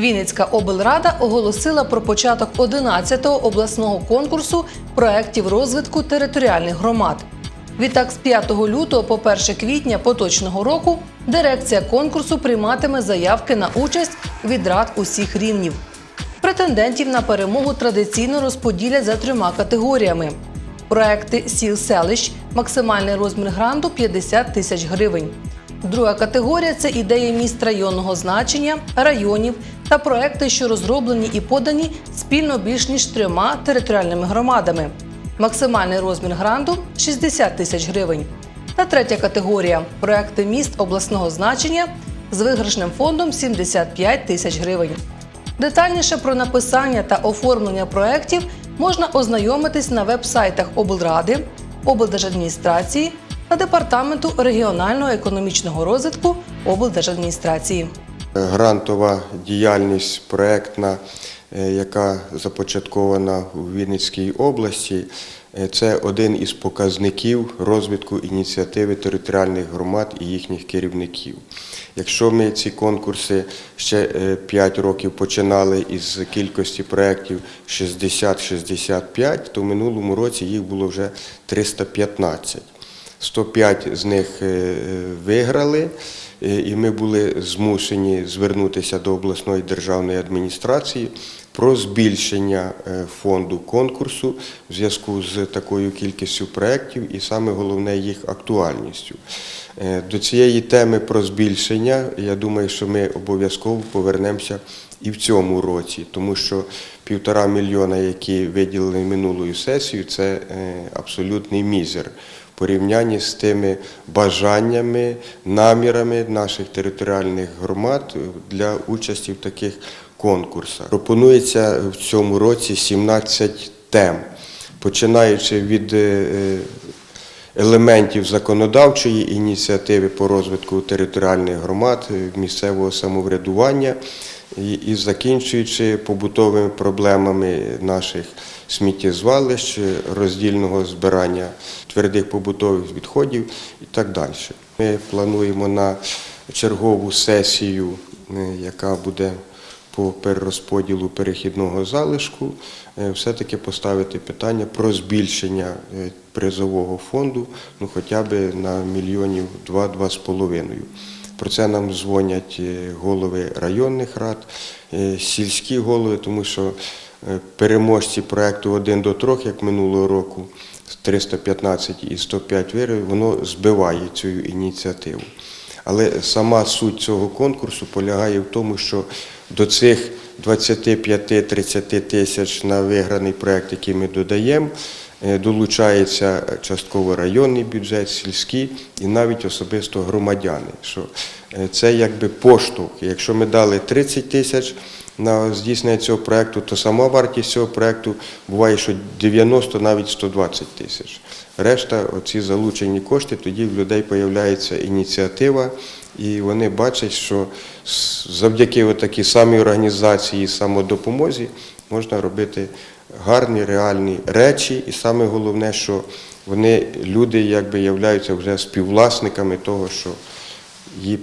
Вінницька облрада оголосила про початок 11-го обласного конкурсу проєктів розвитку територіальних громад. Відтак, з 5 лютого по 1 квітня поточного року дирекція конкурсу прийматиме заявки на участь від рад усіх рівнів. Претендентів на перемогу традиційно розподілять за трьома категоріями. Проекти сіл селищ, максимальний розмір гранту 50 тисяч гривень. Друга категорія це ідеї міст районного значення, районів та проекти, що розроблені і подані спільно більш ніж трьома територіальними громадами. Максимальний розмір гранту 60 тисяч гривень. Та третя категорія проекти міст обласного значення з виграшним фондом 75 тисяч гривень. Детальніше про написання та оформлення проєктів можна ознайомитись на веб-сайтах облради, облдержадміністрації та департаменту регіонального економічного розвитку облдержадміністрації. Грантова діяльність проектна, е, яка започаткована у Вінницькій області, е, це один із показників розвитку ініціативи територіальних громад і їхніх керівників. Якщо ми ці конкурси ще 5 років починали із кількості проєктів 60-65, то в минулому році їх було вже 315. 105 з них е, виграли, е, і ми були змушені звернутися до обласної державної адміністрації про збільшення е, фонду конкурсу в зв'язку з такою кількістю проєктів і саме головне їх актуальністю. Е, До цієї теми про збільшення, я думаю, що ми обов'язково повернемося і в цьому році, тому що півтора мільйона, які виділили минулою сесією, це е, абсолютний мізер в порівнянні з тими бажаннями, намірами наших територіальних громад для участі в таких конкурсах. Пропонується в цьому році 17 тем, починаючи від е, елементів законодавчої ініціативи по розвитку територіальних громад, е, місцевого самоврядування і, закінчуючи побутовими проблемами наших сміттєзвалищ, роздільного збирання твердих побутових відходів і так далі. Ми плануємо на чергову сесію, е, яка буде по перерозподілу перехідного залишку, е, все-таки поставити питання про збільшення е, призового фонду ну, хоча б на мільйонів два-два з половиною. Про це нам дзвонять е, голови районних рад, сільські голови, тому що переможці проєкту 1 до 3, як минулого року, 315 і 105 вирів, воно збиває цю ініціативу. Але сама суть цього конкурсу полягає в тому, що до цих 25-30 тисяч на виграний проєкт, який ми додаємо, е, долучається частково районний бюджет, сільський і навіть особисто громадяни. Що е, це якби поштовх. Якщо ми дали 30 тисяч на здійснення цього проєкту, то сама вартість цього проєкту буває, що 90, навіть 120 тисяч. Решта, оці залучені кошти, тоді в людей з'являється ініціатива, і вони бачать, що завдяки такій самій організації, самодопомозі можна робити гарні, реальні речі, і саме головне, що вони, люди, якби являються вже співвласниками того, що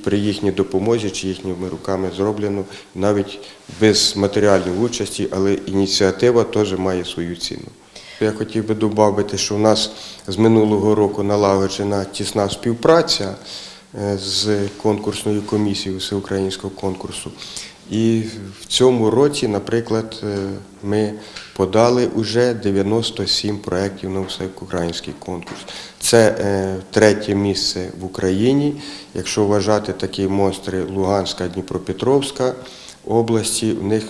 при їхній допомозі чи їхніми руками зроблено навіть без матеріальної участі, але ініціатива теж має свою ціну. Я хотів би додати, що у нас з минулого року налагоджена тісна співпраця з конкурсною комісією всеукраїнського конкурсу. І в цьому році, наприклад, е, ми подали вже 97 проєктів на всеукраїнський конкурс. Це е, третє місце в Україні. Якщо вважати такі монстри Луганська, Дніпропетровська області, в них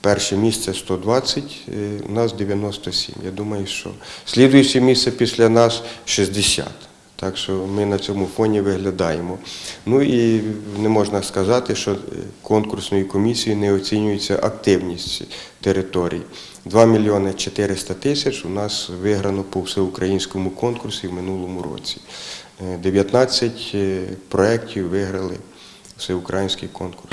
перше місце 120, е, у нас 97. Я думаю, що слідуюче місце після нас 60. Так що ми на цьому фоні виглядаємо. Ну і не можна сказати, що е, конкурсною комісією не оцінюється активність територій. 2 мільйони 400 тисяч у нас виграно по всеукраїнському конкурсі в минулому році. Е, 19 е, проєктів виграли всеукраїнський конкурс.